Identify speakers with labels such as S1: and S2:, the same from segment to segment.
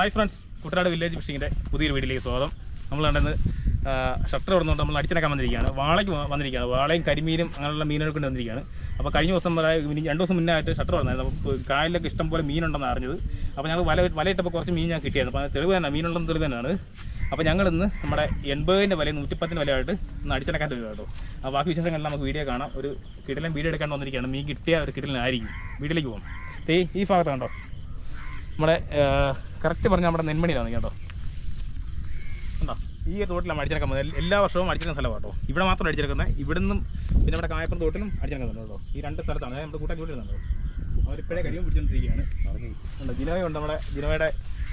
S1: Hi friends Kuttanad village ഫിഷിങ്ങിന്റെ പുതിയൊരു വീട്ടിലേക്ക് സ്വാഗതം. നമ്മൾ കണ്ടെന്ന് ഷട്ടർ തുറന്നുകൊണ്ട് നമ്മൾ അടിച്ചിറക്കാൻ വന്നിരിക്കുകയാണ്. വാളയ്ക്ക് വന്നിരിക്കുകയാണ്. വാളയും കരിമീനും അങ്ങനെയുള്ള മീനുകൾ കൊണ്ട് വന്നിരിക്കുകയാണ്. അപ്പോൾ കഴിഞ്ഞ ദിവസം രണ്ട് ദിവസം മുന്നേ ആയിട്ട് ഷട്ടർ വന്നായിരുന്നു അപ്പോൾ കായലിലൊക്കെ ഇഷ്ടംപോലെ മീനുണ്ടെന്ന് അറിഞ്ഞത്. അപ്പോൾ ഞങ്ങൾ വല വലയിട്ടപ്പോൾ കുറച്ച് മീൻ ഞാൻ കിട്ടിയായിരുന്നു. അപ്പോൾ തെളിവ് തന്നെ മീനുണ്ടെന്ന് തെളിവ് തന്നെയാണ്. അപ്പോൾ ഞങ്ങൾ ഇന്ന് നമ്മുടെ എൺപതിന്റെ വില നൂറ്റിപ്പത്തിന് വിലയായിട്ട് ഒന്ന് അടിച്ചിറക്കാൻ തരുക കേട്ടോ. അപ്പോൾ ബാക്കി വിശേഷങ്ങളെല്ലാം നമുക്ക് വീഡിയോ കാണാം. ഒരു കിടലൻ വീഡിയോ എടുക്കാൻ വന്നിരിക്കുകയാണ്. മീൻ കിട്ടിയ ഒരു കിടലിനായിരിക്കും. വീട്ടിലേക്ക് പോകാം. ഈ ഭാഗത്ത് കണ്ടോ? നമ്മുടെ കറക്റ്റ് പറഞ്ഞാൽ നമ്മുടെ നെന്മണിയിലാണ് കേട്ടോ. ഉണ്ടോ ഈ തോട്ടിലാണ് അടിച്ചിറക്കാൻ പോകുന്നത് എല്ലാ വർഷവും അടിച്ചിറക്കുന്ന സ്ഥലമാണ് കേട്ടോ. ഇവിടെ മാത്രം അടിച്ചിറക്കുന്നത്. നിന്നും പിന്നെ നമ്മുടെ കായപ്പുറം തോട്ടിലും അടിച്ചിറക്കുന്നുണ്ട് കേട്ടോ. ഈ രണ്ട് സ്ഥലത്താണ്. അതായത് നമ്മുടെ കൂട്ടാൻ കൂട്ടിരുന്നുണ്ടോ അവരിപ്പോഴേ കരിയും പിടിച്ചോണ്ടിരിക്കുകയാണ്. ഉണ്ട് ജിനോയ ഉണ്ട് നമ്മുടെ ജിനോയുടെ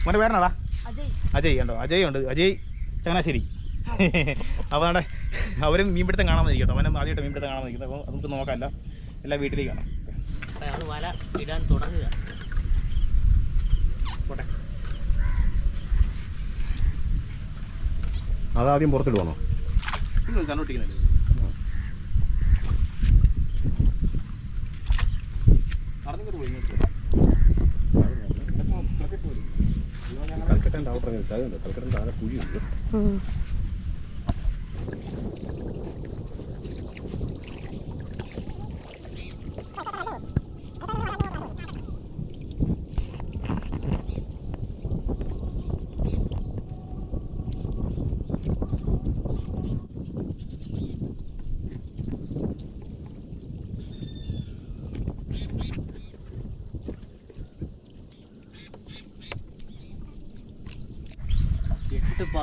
S1: മോനെ പേരനാടാ
S2: അജയ്.
S1: അജയ് ഉണ്ടോ അജയ് ഉണ്ട്. അജയ് ചങ്ങനാശ്ശേരി. അപ്പോൾ നമ്മുടെ അവരും മീൻപിടുത്തം കാണാൻ മതി കേട്ടോ. അവനും ആദ്യമായിട്ട് മീൻപിടുത്തം കാണാൻ മതി അപ്പോൾ നമുക്ക് നോക്കാമല്ല. എല്ലാ വീട്ടിലേക്ക് കാണാം.
S2: വല ഇടാൻ തുടങ്ങുക.
S1: പോട്ടെ.
S3: അതാദ്യം പുറത്തിടുവാണോ
S1: കണ്ണൂട്ടിക്കുന്നില്ല
S3: കൽക്കട്ടന്റെ ഔട്ടർ കൽക്കട്ടന്റെ താഴെ കുഴിയുണ്ട്.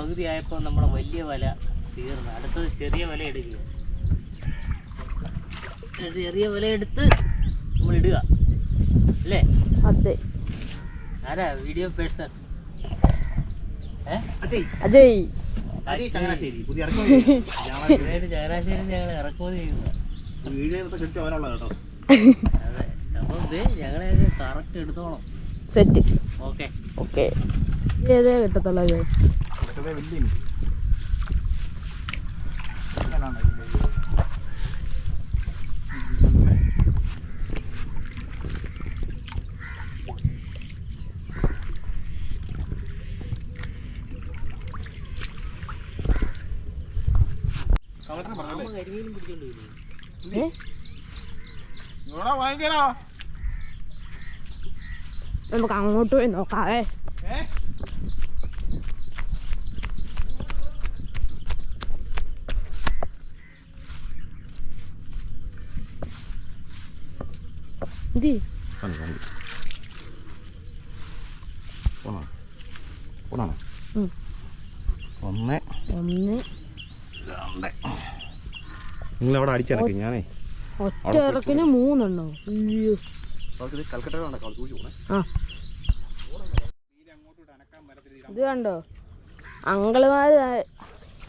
S2: എട്ട് പകുതി ആയപ്പോൾ നമ്മുടെ വലിയ വല തീർന്നു. അടുത്തത് ചെറിയ വല എടുക്കുക ചെറിയ വല എടുത്ത് നമ്മൾ ഇടുക. അല്ലേ?
S4: അതെ.
S2: ആരാ? Video person.
S1: അജയ്. ചങ്ങനാശ്ശേരി.
S2: ഞങ്ങൾ ഇറക്കുമതി ചെയ്യുന്നത്
S1: വീഡിയോ കൃത്യം അവനുള്ള കേട്ടോ.
S2: അതെ. അപ്പം ഞങ്ങളെ കറക്റ്റ് എടുത്തോളാം
S4: സെറ്റ്.
S2: ഓക്കെ.
S4: ഓക്കെ. ഏതേ കിട്ടത്തുള്ളൂ നമുക്ക്
S1: അങ്ങോട്ട് പോയി നോക്കാവേ. ഇങ്ങനാണ് ഇതിന്റെ ഇത്. ഇങ്ങനെ. കളക്ടർ പറഞ്ഞല്ലേ?
S2: കരിമീനും പിടിച്ചോണ്ട് വരും
S4: ഏ
S1: ഇവിടെ വാങ്ങിക്കാനോ
S4: നമുക്ക് അങ്ങോട്ട് പോയി നോക്കാവേ
S1: ഏ
S4: ഇതി
S3: കാണി കാണി പോണോ? പോണാണോ
S4: ഉം.
S3: ഒന്ന്
S4: ഒന്ന്.
S3: രണ്ട്. നിങ്ങളവിടെ അടിച്ചിറക്കി ഞാനേ
S4: ഒറ്റ ഇറക്കിന് മൂന്നെണ്ണോ? അയ്യോ.
S3: ഇത്
S4: കണ്ടോ? അങ്കിളുമാര്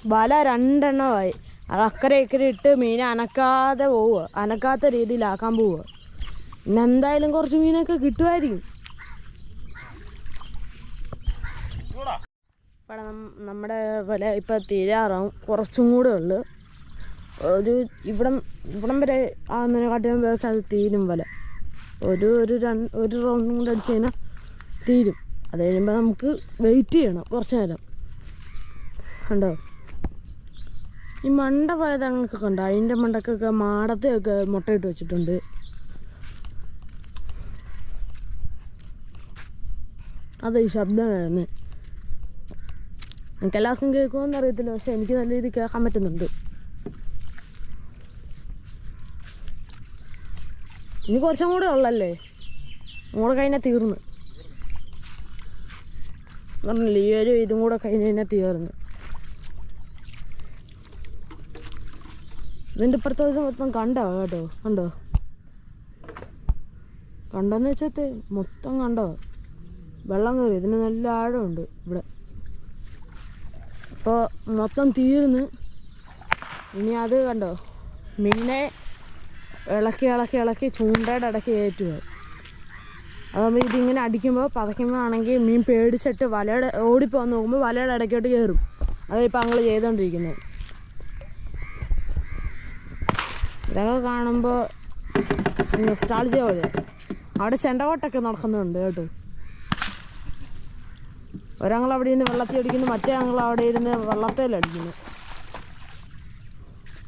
S4: വല രണ്ടെണ്ണമായി. അത് അക്കരെ ഇക്കരെ ഇട്ട് മീൻ അനക്കാതെ പോവുക അനക്കാത്ത രീതിയിലാക്കാൻ പോവുക പിന്നെ എന്തായാലും കുറച്ച് മീനൊക്കെ കിട്ടുമായിരിക്കും. ഇവിടെ നമ്മുടെ വില ഇപ്പം തീരാറാവും. കുറച്ചും കൂടെ ഉള്ളു. ഒരു ഇവിടം ഇവിടം വരെ ആകുന്നതിനെ കാട്ടിയാൽ വേറെ അത് തീരും വില. ഒരു ഒരു രണ്ട് ഒരു റൗണ്ടും കൂടെ അടിച്ച് കഴിഞ്ഞാൽ തീരും. അത് കഴിയുമ്പോൾ നമുക്ക് വെയിറ്റ് ചെയ്യണം കുറച്ച് നേരം. കണ്ടോ? ഈ മണ്ട പോയതങ്ങൾക്കൊക്കെ കണ്ടോ? അതിന്റെ മണ്ടക്കൊക്കെ മാടത്തെയൊക്കെ മുട്ടയിട്ട് വെച്ചിട്ടുണ്ട്. അത് ഈ ശബ്ദം വരുന്നത് എനിക്ക് എല്ലാവർക്കും കേൾക്കുമെന്ന് അറിയത്തില്ല പക്ഷെ എനിക്ക് നല്ല രീതിയിൽ കേൾക്കാൻ പറ്റുന്നുണ്ട്. ഇനി കുറച്ചും കൂടെ ഉള്ളല്ലേ? നമ്മുടെ കഴിഞ്ഞാൽ തീർന്ന്. പറഞ്ഞില്ലേ ഈ ഒരു ഇതും കൂടെ കഴിഞ്ഞ് കഴിഞ്ഞാൽ തീർന്ന്. ഇതിന്റെ ഇപ്പുറത്തെ ഇത് മൊത്തം കണ്ടോ? കേട്ടോ കണ്ടോ? കണ്ടോന്ന് വെച്ചാൽ മൊത്തം കണ്ടോ? വെള്ളം കയറി. ഇതിന് നല്ല ആഴമുണ്ട് ഇവിടെ. അപ്പോൾ മൊത്തം തീർന്ന് ഇനി അത് കണ്ടോ? മീനെ ഇളക്കി ഇളക്കി ഇളക്കി ചൂണ്ടയുടെ ഇടയ്ക്ക് കയറ്റുക. അതാകുമ്പോൾ ഇതിങ്ങനെ അടിക്കുമ്പോൾ പതയ്ക്കുമ്പോഴാണെങ്കിൽ മീൻ പേടിച്ചിട്ട് വലയുടെ ഓടിപ്പോകാൻ നോക്കുമ്പോൾ വലയുടെ ഇടയ്ക്കോട്ട് കയറും. അതിപ്പോൾ ഞങ്ങൾ ചെയ്തുകൊണ്ടിരിക്കുന്നത് ഇതൊക്കെ കാണുമ്പോൾ നൊസ്റ്റാൾജിയ പോലെ. അവിടെ ചെണ്ടകോട്ടൊക്കെ നടക്കുന്നുണ്ട് കേട്ടോ. ഒരാങ്ങൾ അവിടെ ഇരുന്ന് വെള്ളത്തിൽ അടിക്കുന്നു മറ്റേ ആങ്ങൾ അവിടെ ഇരുന്ന് വെള്ളത്തേലടിക്കുന്നു.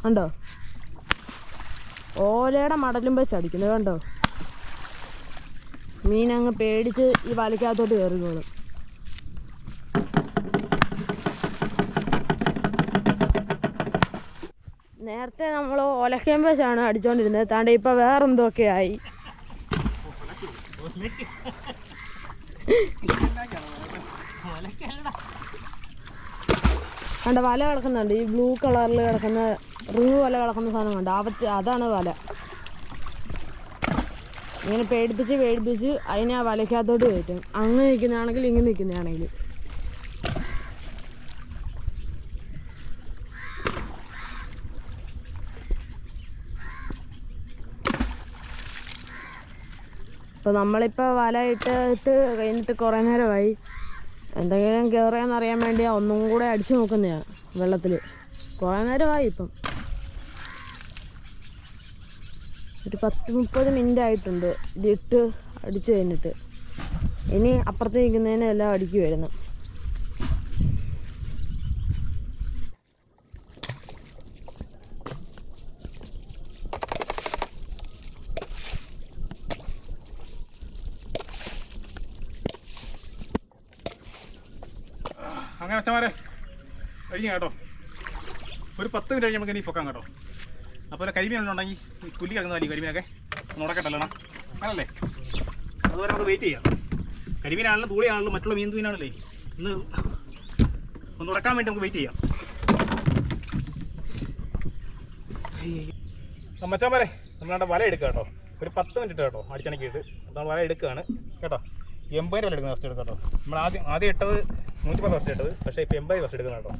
S4: കണ്ടോ? ഓലയുടെ മടലും വെച്ച് അടിക്കുന്നത് കണ്ടോ? മീനങ്ങ് പേടിച്ച് ഈ വലയ്ക്കകത്തോട്ട് കയറിക്കോളും. നേരത്തെ നമ്മൾ ഒലക്കേം വെച്ചാണ് അടിച്ചോണ്ടിരുന്നത്. താണ്ട് ഇപ്പൊ വേറെന്തൊക്കെ ആയി കണ്ട വല കിടക്കുന്നുണ്ട്. ഈ ബ്ലൂ കളറിൽ കിടക്കുന്ന റൂ വല കിടക്കുന്ന സാധനം കണ്ട അവത്ത് അതാണ് വല. ഇങ്ങനെ പേടിപ്പിച്ച് പേടിപ്പിച്ച് അതിനെ ആ വലയ്ക്കകത്തോട്ട് കയറ്റും. അങ്ങ് നിൽക്കുന്നതാണെങ്കിൽ ഇങ്ങനെ നിൽക്കുന്നതാണെങ്കിൽ. അപ്പോൾ നമ്മളിപ്പോൾ വല ഇട്ടിട്ട് കഴിഞ്ഞിട്ട് കുറേ നേരമായി. എന്തെങ്കിലും കയറിയാന്ന് അറിയാൻ വേണ്ടി ഒന്നും കൂടെ അടിച്ചു നോക്കുന്നതാണ് വെള്ളത്തിൽ കുറേ നേരമായി ഇപ്പം. ഒരു പത്ത് മുപ്പത് മിനിറ്റ് ആയിട്ടുണ്ട്. ഇതിട്ട് അടിച്ചു കഴിഞ്ഞിട്ട്. ഇനി അപ്പുറത്ത് നിൽക്കുന്നതിന് എല്ലാം അടിക്കുമായിരുന്നു
S1: അങ്ങനെ അച്ഛന്മാരെ കഴിഞ്ഞു കേട്ടോ. ഒരു പത്ത് മിനിറ്റ് കഴിഞ്ഞ് നമുക്ക് ഇനി പൊക്കാം കേട്ടോ അപ്പോൾ കരിമീൻ ഉണ്ടെങ്കിൽ ഈ കുല്ലി കിടക്കുന്നതല്ലേ കരിമീനൊക്കെ നടക്കട്ടല്ലോ അങ്ങനല്ലേ അതുവരെ നമുക്ക് വെയിറ്റ് ചെയ്യാം. കരിമീനാണല്ലോ തൂളിയാണല്ലോ മറ്റുള്ള മീൻ മീനാണല്ലേ ഇന്ന് ഒന്ന് ഉടക്കാൻ വേണ്ടി നമുക്ക് വെയിറ്റ് ചെയ്യാം. മച്ചാമാരെ നമ്മളവിടെ വല എടുക്കുക കേട്ടോ. ഒരു പത്ത് മിനിറ്റ് കേട്ടോ അടിച്ചണക്കിയിട്ട്. നമ്മൾ വല എടുക്കുകയാണ്. കേട്ടോ? എൺപത് രൂപ എടുക്കുന്ന ഫസ്റ്റ് എടുക്കാം കേട്ടോ. നമ്മൾ ആദ്യം ആദ്യം ഇട്ടത് നൂറ്റി പത്ത് ഫസ്റ്റ് ഇട്ടത്. പക്ഷേ ഇപ്പം എൺപത് ഫസ്റ്റ് എടുക്കുന്ന കേട്ടോ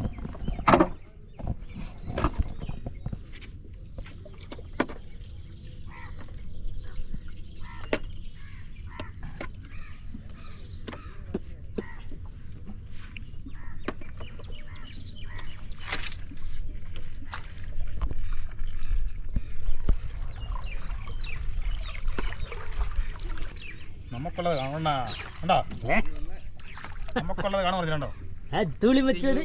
S1: നമുക്കുള്ളത് കാണണ്ട കണ്ടോ?
S2: ഏ?
S1: നമുക്കുള്ളത് കാണാൻ പറഞ്ഞിട്ടുണ്ടോ
S2: തുളി വെച്ചത്.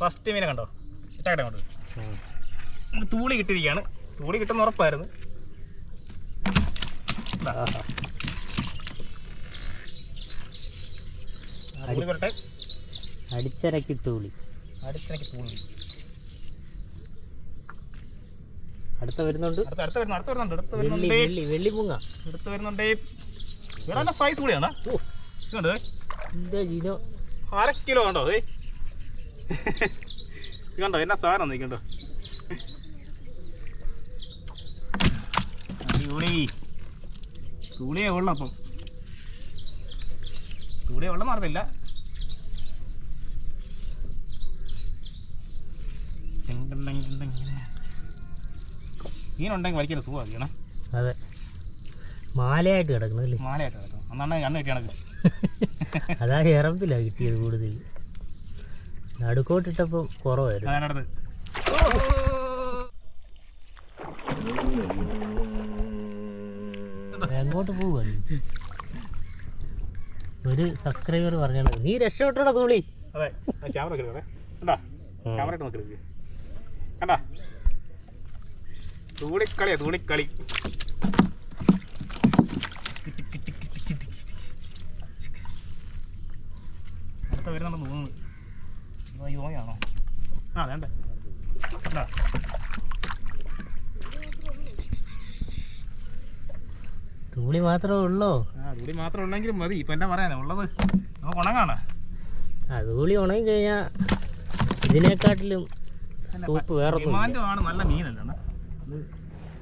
S1: ഫസ്റ്റ് മീനെ കണ്ടോ ഇട്ടേട്ടെ കണ്ടോ? തൂളി കിട്ടിയിരിക്കുകയാണ് തൂളി കിട്ടുന്ന ഉറപ്പായിരുന്നു. അടിച്ചരക്കി തൂളി അടിച്ചരക്കി
S2: അടിച്ചിറക്കി തുളി. അടുത്ത വരുന്നുണ്ട്.
S1: അടുത്ത വരുന്നുണ്ട് വരുന്നു അടുത്ത വരുന്നുണ്ട്. അടുത്ത
S2: വെള്ളി വെള്ളി വെള്ളി പൂങ്ങ.
S1: അടുത്ത് വരുന്നുണ്ടേ. ഇവിടെ നല്ല സൈസ് കൂടിയാണ്? ഓ. ഇതുണ്ട്. അര കിലോ കണ്ടോ ഏയ് കണ്ടോ? എന്നാ സാധനം നിൽക്കണ്ടോ അടിപൊളി. തൂളിയേ ഉള്ളു അപ്പം. തൂളിയേ ഉള്ളു നടന്നില്ല മീനുണ്ടെങ്കിൽ വലിക്കാൻ സുഖമാക്കണം
S2: അതെ. മാലയായിട്ട് കിടക്കണല്ലേ
S1: മാലയായിട്ട് കേട്ടോ അന്നാണ് കണ്ണ് കിട്ടിയ കണക്ക്.
S2: അതാ ഇറമ്പിലാണ് കിട്ടിയത് കൂടുതൽ. നടുക്കോട്ടിട്ടപ്പോൾ കുറവായിരുന്നു.
S1: അതിനടുത്ത്
S2: എങ്ങോട്ട് പോവാണ് ഒരു സബ്സ്ക്രൈബർ പറഞ്ഞാണ്. നീ രക്ഷപ്പെട്ടോടാ തൂളി.
S1: അതെ ക്യാമറ കണ്ടാ? ക്യാമറ ഇട്ട് നോക്കി കണ്ടാ? തൂളിക്കളിയാ തൂളിക്കളി അടുത്ത വരുന്നുണ്ടെന്ന് തോന്നുന്നു ഇതോ ഈ ഓയാണോ ആ വേണ്ട കണ്ടാ
S2: തൂളി മാത്രമേ ഉള്ളോ?
S1: ആ തൂളി മാത്രം ഉണ്ടെങ്കിലും മതി. ഇപ്പൊ എന്നാ പറയാനാ ഉള്ളത് നമുക്ക് ഉണങ്ങാണ്.
S2: ആ തൂളി ഉണങ്ങി കഴിഞ്ഞാൽ ഇതിനെക്കാട്ടിലും സൂപ്പ് വേറെ
S1: നല്ല മീനല്ലേ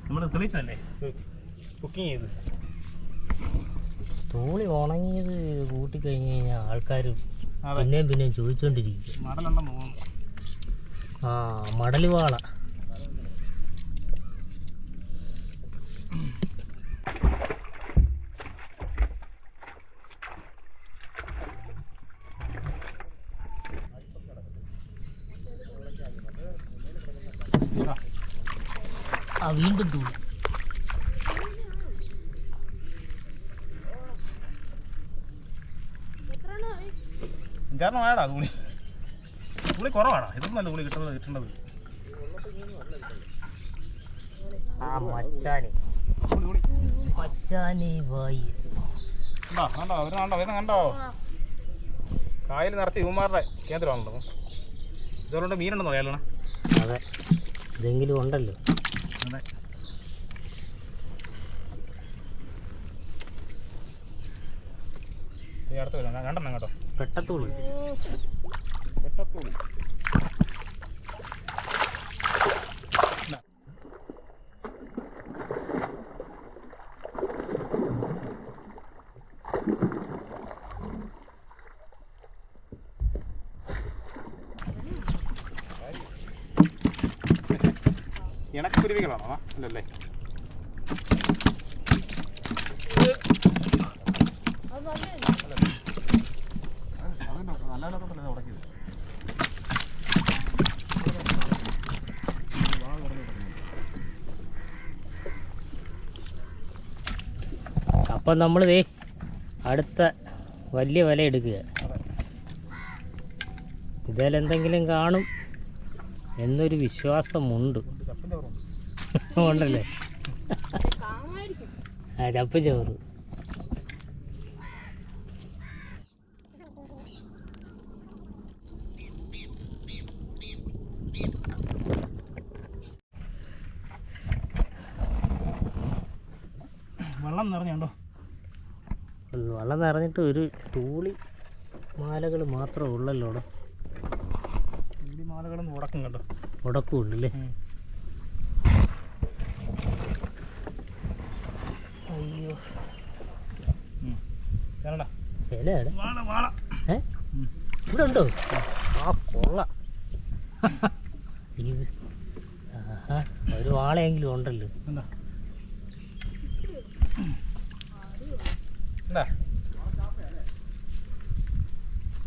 S1: നമ്മൾ തെളിച്ചതല്ലേ? കുക്കിംഗ് ചെയ്ത്.
S2: തൂളി ഉണങ്ങിയത് കൂട്ടിക്കഴിഞ്ഞ് കഴിഞ്ഞാൽ ആൾക്കാർ
S1: അതെ.
S2: പിന്നെയും പിന്നെയും ചോദിച്ചുകൊണ്ടിരിക്കും
S1: തോന്നുന്നു.
S2: ആ മടൽ വാള ആ വീണ്ടും തൂളി
S1: അഞ്ചാറിന് വേടാ തുണി തുണി കുറവാടാ. ഇതൊന്നും നല്ല തുണി കിട്ടുന്നത് കിട്ടേണ്ടത്. കണ്ടോ വരുന്ന കണ്ടോ കായൽ നിറച്ച് ഇവന്മാരുടെ കേന്ദ്രമാണല്ലോ ഇതുകൊണ്ട് മീനുണ്ടെന്ന് പറയാലോ
S2: അതെ. ഇതെങ്കിലും ഉണ്ടല്ലോ.
S1: അതെ. വരാം കണ്ടെണ്ണം കേട്ടോ.
S2: പെട്ടത്തുള്ളി
S1: വെട്ടത്തൂളി. ഇണക്കുരുവികളാണോ അല്ലല്ലേ നല്ല നല്ല ഉടക്കിയത്
S2: അപ്പം നമ്മൾ ദേ അടുത്ത വലിയ വില എടുക്കുക. ഇതിലെന്തെങ്കിലും കാണും എന്നൊരു വിശ്വാസമുണ്ട്. ഉണ്ടല്ലേ? ആ ചപ്പ് ചോറ്
S1: വെള്ളം നിറഞ്ഞുണ്ടോ
S2: വെള്ളം നിറഞ്ഞിട്ട് ഒരു തൂളി മാലകൾ മാത്രമേ ഉള്ളല്ലോ അവിടെ
S1: തൂളി മാലകളൊന്നും ഉടക്കും കണ്ടോ?
S2: ഉടക്കമുള്ളല്ലേ അയ്യോ.
S1: വാള
S2: ഏ? ഇവിടെ ഉണ്ടോ ആ കൊള്ള. ഒരു വാളയെങ്കിലും ഉണ്ടല്ലോ.
S1: എന്താ എന്താ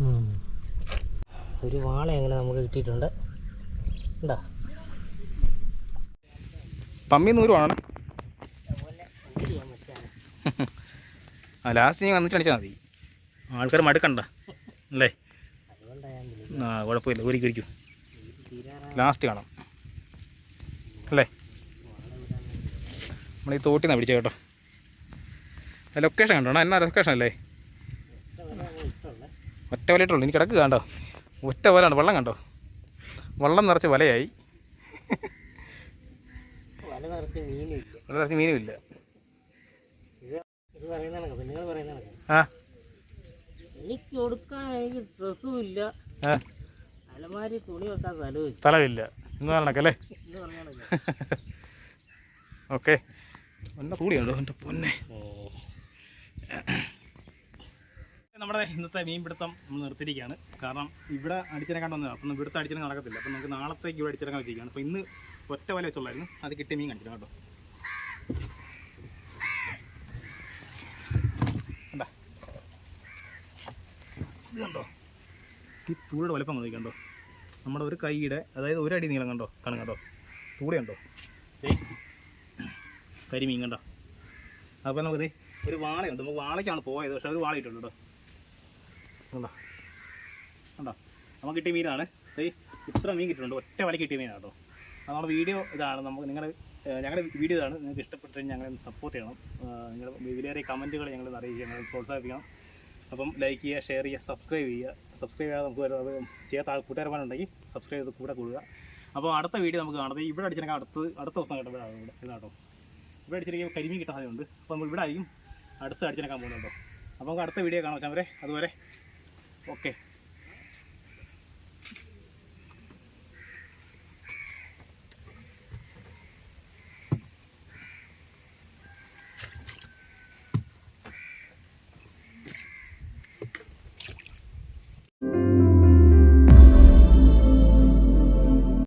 S2: ഉം. ഒരു വാള അങ്ങനെ നമുക്ക് കിട്ടിയിട്ടുണ്ട്? ഉണ്ടാ
S1: പമ്മി നൂറുവാണ് ആ ലാസ്റ്റ് നീ വന്നിട്ട് അടിച്ചാൽ മതി. ആൾക്കാർ മടുക്കണ്ട അല്ലേ? ആ കുഴപ്പമില്ല. ഒരിക്കും ഒരിക്കും. ലാസ്റ്റ് കാണാം. അല്ലേ? നമ്മൾ ഈ തോട്ടിൽ നിന്നാണ് കേട്ടോ ലൊക്കേഷൻ കണ്ടോ? എന്നാ ലൊക്കേഷൻ അല്ലേ? ഒറ്റ വലയിട്ടുള്ളൂ ഇനി കിടക്ക് കണ്ടോ ഒറ്റ വലയാണ് വെള്ളം കണ്ടോ? വെള്ളം നിറച്ച് വലയായി.
S2: വല നിറച്ച്
S1: മീനും ഇല്ല ആ.
S2: എനിക്ക് കൊടുക്കാൻ എനിക്ക് ഡ്രസ്സും ഇല്ല അലമാരി തുണി വെക്കാൻ സ്ഥലവും
S1: സ്ഥലമില്ല. ഇന്ന് കണക്കല്ലേ?
S2: എന്ന് പറഞ്ഞ കണക്ക്.
S1: ഓക്കെ. ഒന്ന കൂടിയുണ്ടോ എന്റെ പൊന്നെ. നമ്മുടെ ഇന്നത്തെ മീൻപിടുത്തം നമ്മൾ നിർത്തിയിരിക്കുകയാണ്. കാരണം ഇവിടെ അടിച്ചിറക്കാൻ വന്നതാണ് അപ്പം ഇവിടുത്തെ അടിച്ചിറങ്ങ് നടക്കത്തില്ല. അപ്പം നമുക്ക് നാളത്തേക്ക് ഇവിടെ അടിച്ചിറക്കാൻ വെച്ചിരിക്കുകയാണ്. അപ്പോൾ ഇന്ന് ഒറ്റ വല വെച്ചുള്ളായിരുന്നു. അത് കിട്ടിയ മീൻ കണ്ടില്ല കേട്ടോ. കണ്ടാ? ഈ തൂടെ വലപ്പം കണ്ടോ? നമ്മുടെ ഒരു കൈയുടെ അതായത് ഒരു അടി നീളം കണ്ടോ? കാണും കണ്ടോ? ഉണ്ടോ കരിമീൻ കണ്ടോ? അപ്പോൾ നമുക്ക് ദേ ഒരു വാളയുണ്ട്. നമുക്ക് വാളയ്ക്കാണ് പോയത്. പക്ഷേ ഒരു വാളയിട്ടുണ്ട് കേട്ടോ. കണ്ടോ? നമുക്ക് കിട്ടിയ മീനാണ്. ഇത്ര മീൻ കിട്ടിയിട്ടുണ്ട്. ഒറ്റ വല കിട്ടിയ മീനാണ് കേട്ടോ. നമ്മുടെ വീഡിയോ ഇതാണ്. നമുക്ക് നിങ്ങൾ ഞങ്ങളുടെ വീഡിയോ ഇതാണ്. നിങ്ങൾക്ക് ഇഷ്ടപ്പെട്ട് ഞങ്ങളെ സപ്പോർട്ട് ചെയ്യണം. നിങ്ങൾ വിലയേറിയ കമന്റുകൾ ഞങ്ങൾ അറിയിക്കുക ഞങ്ങൾ പ്രോത്സാഹിപ്പിക്കണം. അപ്പം ലൈക്ക് ചെയ്യുക ഷെയർ ചെയ്യുക സബ്സ്ക്രൈബ് ചെയ്യുക. സബ്സ്ക്രൈബ് ചെയ്യാതെ നമുക്ക് അത് ചെയ്യാത്ത ആൾ കൂട്ടുകാരന്മാരുണ്ടെങ്കിൽ സബ്സ്ക്രൈബ് ചെയ്ത് കൂടെ കൂടുക. അപ്പോൾ അടുത്ത വീഡിയോ നമുക്ക് കാണാം. ഇവിടെ അടിച്ചിരിക്കാൻ അടുത്ത് അടുത്ത ദിവസം കേട്ടോ ഇവിടെ ഇതാട്ടോ ഇവിടെ അടിച്ചിരിക്കാൻ കരിമീൻ കിട്ടാൻ സാധ്യതയുണ്ട്. അപ്പോൾ നമ്മൾ ഇവിടെ ആയിരിക്കും അടുത്ത് അടിച്ചിരിക്കാൻ പോകുന്നുണ്ടോ അപ്പോൾ നമുക്ക് അടുത്ത വീഡിയോ കാണാം ചാമരെ അതുവരെ ഓക്കെ